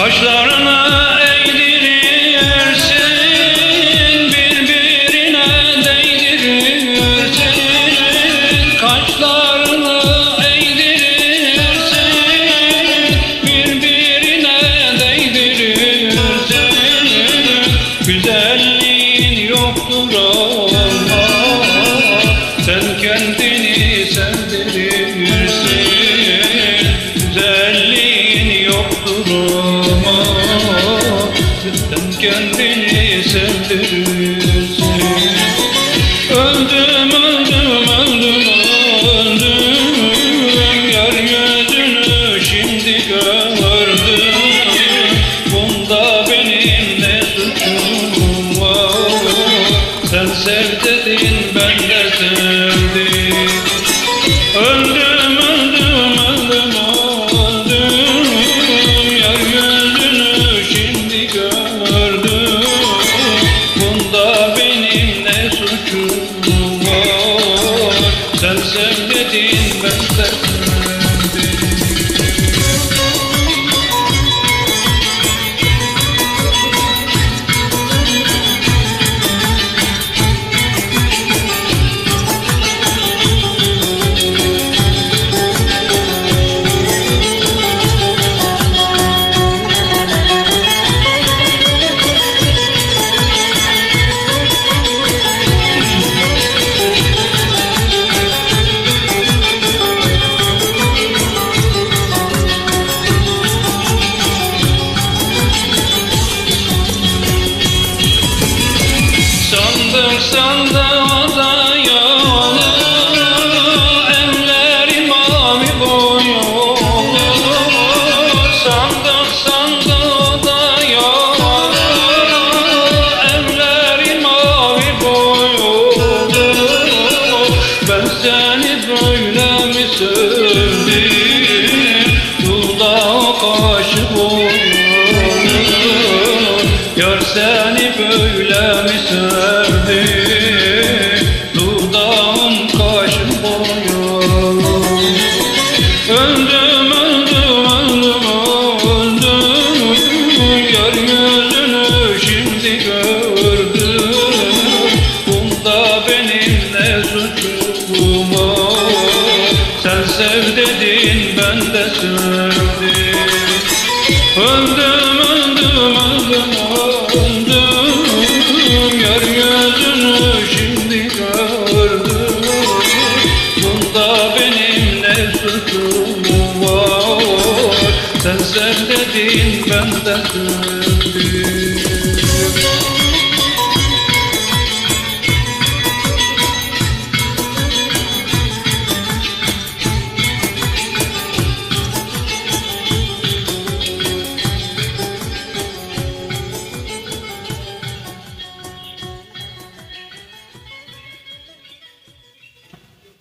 Kaşların Cidden kendini sevdirirsin Öldüm öldüm öldüm öldüm. Gör yüzünü şimdi gördüm. Bunda benim ne suçum var? Sen sev dedin ben de sevdim. Öldüm Sen dedin Yar seni böyle mi sevdi Dudağın kaşın boyu. Öldüm öldüm öldüm öldüm. Yar yüzünü şimdi gördüm. Bunda benim ne suçum var? Sen sev dedin ben de sevdim. Öldüm suçum